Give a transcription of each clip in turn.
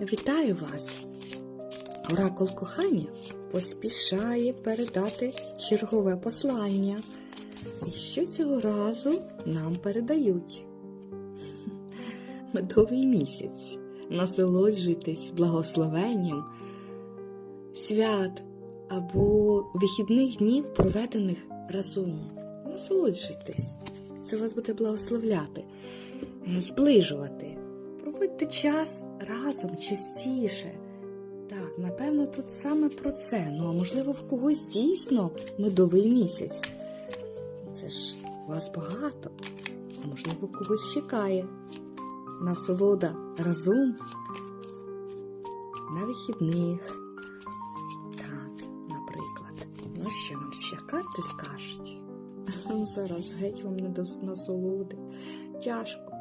Вітаю вас! Оракул кохання поспішає передати чергове послання. І що цього разу нам передають? Медовий місяць. Насолоджуйтесь благословенням свят або вихідних днів, проведених разом. Насолоджуйтесь. Це вас буде благословляти, зближувати. Проводьте час разом частіше. Так, напевно, тут саме про це. Ну, а можливо, в когось дійсно медовий місяць. Це ж вас багато, а можливо, когось чекає. Насолода разом на вихідних. Так, наприклад. Ну, що нам ще карти скажуть? Ну, Зараз геть вам не до насолоди. Тяжко,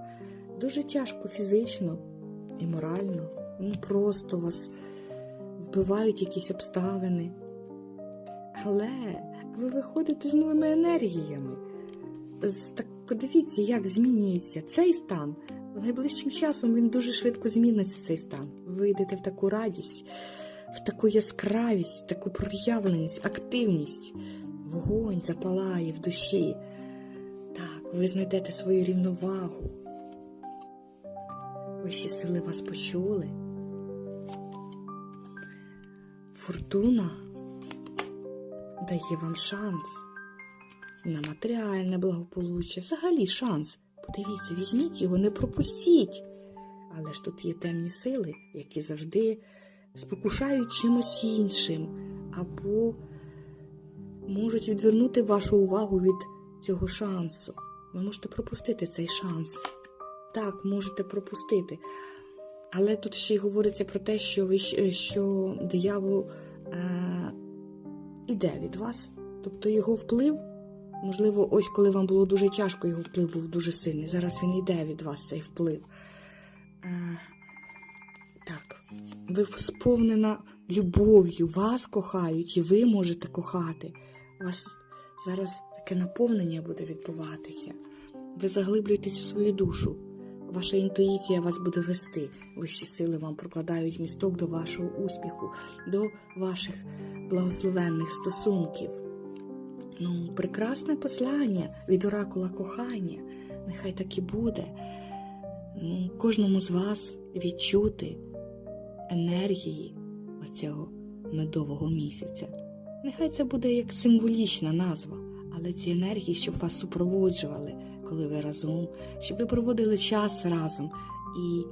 дуже тяжко фізично і морально. Ну, просто вас вбивають якісь обставини. Але ви виходите з новими енергіями. Так подивіться, як змінюється цей стан. Найближчим часом він дуже швидко зміниться цей стан. Ви йдете в таку радість, в таку яскравість, таку проявленість, активність. Вогонь запалає в душі. Так, ви знайдете свою рівновагу. Вищі сили вас почули. Фортуна дає вам шанс на матеріальне благополуччя. Взагалі шанс. Подивіться, візьміть його, не пропустіть. Але ж тут є темні сили, які завжди спокушають чимось іншим, або можуть відвернути вашу увагу від цього шансу. Ви можете пропустити цей шанс. Так, можете пропустити. Але тут ще й говориться про те, що ви що диявол е, іде від вас. Тобто його вплив, можливо, ось коли вам було дуже тяжко, його вплив був дуже сильний. Зараз він йде від вас, цей вплив. Е, так, ви сповнена любов'ю, вас кохають, і ви можете кохати. У вас зараз таке наповнення буде відбуватися. Ви заглиблюєтесь в свою душу. Ваша інтуїція вас буде вести. Вищі сили вам прокладають місток до вашого успіху, до ваших благословенних стосунків. Ну, прекрасне послання від оракула кохання. Нехай так і буде. Ну, кожному з вас відчути енергії оцього медового місяця. Нехай це буде як символічна назва, але ці енергії, щоб вас супроводжували, коли ви разом, щоб ви проводили час разом. І